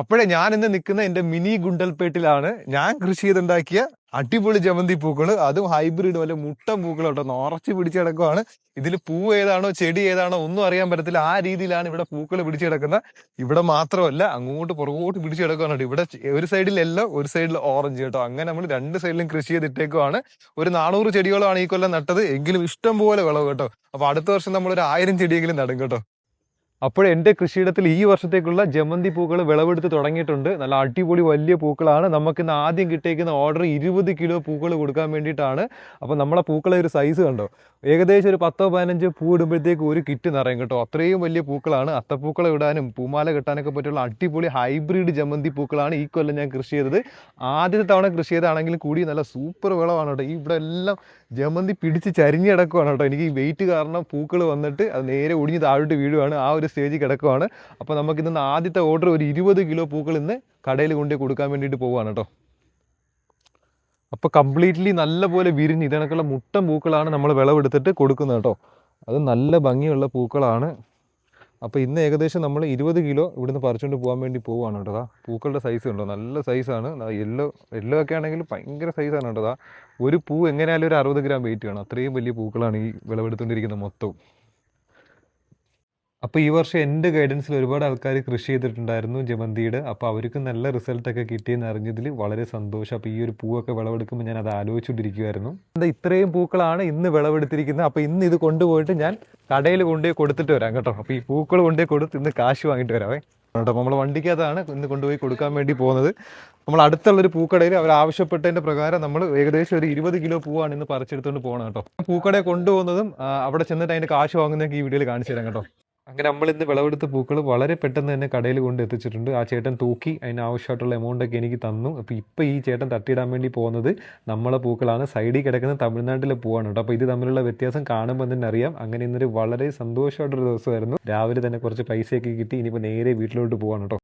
അപ്പോഴേ ഞാൻ ഇന്ന് നിൽക്കുന്ന എന്റെ മിനി ഗുണ്ടൽപേട്ടിലാണ്. ഞാൻ കൃഷി ചെയ്തുണ്ടാക്കിയ അടിപൊളി ജമന്തി പൂക്കൾ അതും ഹൈബ്രിഡ് വല്ല മുട്ടം പൂക്കൾ കേട്ടോ. നിറച്ച് പിടിച്ചു കിടക്കുവാണ്. ഇതിൽ പൂ ഏതാണോ ചെടി ഏതാണോ ഒന്നും അറിയാൻ പറ്റത്തില്ല. ആ രീതിയിലാണ് ഇവിടെ പൂക്കൾ പിടിച്ചു കിടക്കുന്നത് ഇവിടെ മാത്രമല്ല അങ്ങോട്ട് പുറകോട്ട് പിടിച്ചു കിടക്കുവാണ്. ഇവിടെ ഒരു സൈഡിൽ യെല്ലോ ഒരു സൈഡിൽ ഓറഞ്ച് കേട്ടോ. അങ്ങനെ നമ്മൾ രണ്ട് സൈഡിലും കൃഷി ചെയ്തിട്ടേക്കുവാണ്. ഒരു നാനൂറ് ചെടികളാണ് ഈ കൊല്ലം നട്ടത്. എങ്കിലും ഇഷ്ടം പോലെ വിളവ് കേട്ടോ. അപ്പൊ അടുത്ത വർഷം നമ്മൾ ഒരു ആയിരം ചെടിയെങ്കിലും നടും കേട്ടോ. അപ്പോൾ എന്റെ കൃഷിയിടത്തിൽ ഈ വർഷത്തേക്കുള്ള ജമന്തി പൂക്കൾ വിളവെടുത്ത് തുടങ്ങിയിട്ടുണ്ട്. നല്ല അടിപൊളി വലിയ പൂക്കളാണ്. നമുക്ക് ഇന്ന് ആദ്യം കിട്ടിയേക്കുന്ന ഓർഡർ ഇരുപത് കിലോ പൂക്കൾ കൊടുക്കാൻ വേണ്ടിയിട്ടാണ്. അപ്പോൾ നമ്മളെ പൂക്കളെ ഒരു സൈസ് കണ്ടോ? ഏകദേശം ഒരു പത്തോ പതിനഞ്ചോ പൂ ഇടുമ്പോഴത്തേക്ക് ഒരു കിറ്റ് നിറയും കേട്ടോ. അത്രയും വലിയ പൂക്കളാണ്. അത്തപ്പൂക്കളെ ഇടാനും പൂമാല കെട്ടാനൊക്കെ പറ്റിയുള്ള അടിപൊളി ഹൈബ്രിഡ് ജമന്തി പൂക്കളാണ് ഈ കൊല്ലം ഞാൻ കൃഷി ചെയ്തത്. ആദ്യത്തെ തവണ കൃഷി ചെയ്താണെങ്കിൽ കൂടി നല്ല സൂപ്പർ വിളവാണ് കേട്ടോ. ഇവിടെ എല്ലാം ജമന്തി പിടിച്ച് ചരിഞ്ഞ് കിടക്കുവാണ് കേട്ടോ. എനിക്ക് ഈ വെയിറ്റ് കാരണം പൂക്കൾ വന്നിട്ട് അത് നേരെ ഒടിഞ്ഞ് താഴോട്ട് വീഴുവാണ്. ആ ഒരു സ്റ്റേജിൽ കിടക്കുവാണ്. അപ്പോൾ നമുക്കിന്ന് ആദ്യത്തെ ഓർഡർ ഒരു ഇരുപത് കിലോ പൂക്കൾ ഇന്ന് കടയിൽ കൊണ്ടുപോയി കൊടുക്കാൻ വേണ്ടിയിട്ട് പോവാണ് കേട്ടോ. അപ്പോൾ കംപ്ലീറ്റ്ലി നല്ലപോലെ വിരിഞ്ഞ് ഇതണക്കുള്ള മുട്ടൻ പൂക്കളാണ് നമ്മൾ വിളവെടുത്തിട്ട് കൊടുക്കുന്നത് കേട്ടോ. അത് നല്ല ഭംഗിയുള്ള പൂക്കളാണ്. അപ്പോൾ ഇന്ന് ഏകദേശം നമ്മൾ ഇരുപത് കിലോ ഇവിടുന്ന് പറിച്ചുകൊണ്ട് പോകാൻ വേണ്ടി പോവുകയാണ് കേട്ടോ പൂക്കളുടെ സൈസ് ഉണ്ടോ നല്ല സൈസാണ് യെല്ലോ യെല്ലോ ഒക്കെ ആണെങ്കിൽ ഭയങ്കര സൈസാണ് കേട്ടോ ഒരു പൂ എങ്ങനെയാലും ഒരു അറുപത് ഗ്രാം വെയിറ്റ് വേണം. അത്രയും വലിയ പൂക്കളാണ് ഈ വിളവെടുത്തുകൊണ്ടിരിക്കുന്നത് മൊത്തവും. അപ്പോൾ ഈ വർഷം എന്റെ ഗൈഡൻസിൽ ഒരുപാട് ആൾക്കാർ കൃഷി ചെയ്തിട്ടുണ്ടായിരുന്നു ജമന്തിയുടെ. അപ്പോൾ അവർക്ക് നല്ല റിസൾട്ടൊക്കെ കിട്ടിയെന്ന് അറിഞ്ഞതിൽ വളരെ സന്തോഷം. അപ്പോൾ ഈ ഒരു പൂവൊക്കെ വിളവെടുക്കുമ്പോൾ ഞാൻ അത് ആലോചിച്ചുകൊണ്ടിരിക്കുമായിരുന്നു എന്താ ഇത്രയും പൂക്കളാണ് ഇന്ന് വിളവെടുത്തിരിക്കുന്നത്. അപ്പോൾ ഇന്ന് ഇത് കൊണ്ടുപോയിട്ട് ഞാൻ കടയിൽ കൊണ്ടുപോയി കൊടുത്തിട്ട് വരാം കേട്ടോ. അപ്പോൾ ഈ പൂക്കൾ കൊണ്ടുപോയി കൊടുത്ത് ഇന്ന് കാശ് വാങ്ങിട്ട് വരാമേ കേട്ടോ നമ്മൾ വണ്ടിക്കകത്താണ് ഇന്ന് കൊണ്ടുപോയി കൊടുക്കാൻ വേണ്ടി പോകുന്നത്. നമ്മൾ അടുത്തുള്ളൊരു പൂക്കടയിൽ അവർ ആവശ്യപ്പെട്ടതിന്റെ പ്രകാരം നമ്മൾ ഏകദേശം ഒരു ഇരുപത് കിലോ പൂവാണ് ഇന്ന് പറിച്ചെടുത്തുകൊണ്ട് പോകണം കേട്ടോ. പൂക്കടയെ കൊണ്ടുപോകുന്നതും അവിടെ ചെന്നിട്ട് അതിന്റെ കാശ് വാങ്ങുന്നതൊക്കെ ഈ വീഡിയോയിൽ കാണിച്ചു തരാം കേട്ടോ. അങ്ങനെ നമ്മൾ ഇന്ന് വിളവെടുത്ത പൂക്കൾ വളരെ പെട്ടെന്ന് തന്നെ കടയിൽ കൊണ്ട് എത്തിച്ചിട്ടുണ്ട്. ആ ചേട്ടൻ തൂക്കി അതിന് ആവശ്യമായിട്ടുള്ള എമൗണ്ട് ഒക്കെ എനിക്ക് തന്നു. അപ്പോൾ ഇപ്പോൾ ഈ ചേട്ടൻ തട്ടിയിടാൻ വേണ്ടി പോകുന്നത് നമ്മളെ പൂക്കളാണ്. സൈഡിൽ കിടക്കുന്ന തമിഴ്നാട്ടിലെ പൂവാണ് കേട്ടോ. അപ്പോൾ ഇത് തമ്മിലുള്ള വ്യത്യാസം കാണുമ്പോൾ തന്നെ അറിയാം. അങ്ങനെ ഇന്നൊരു വളരെ സന്തോഷമായിട്ടൊരു ദിവസമായിരുന്നു. രാവിലെ തന്നെ കുറച്ച് പൈസയൊക്കെ കിട്ടി. ഇനിയിപ്പോൾ നേരെ വീട്ടിലോട്ട് പോവാണ് കേട്ടോ.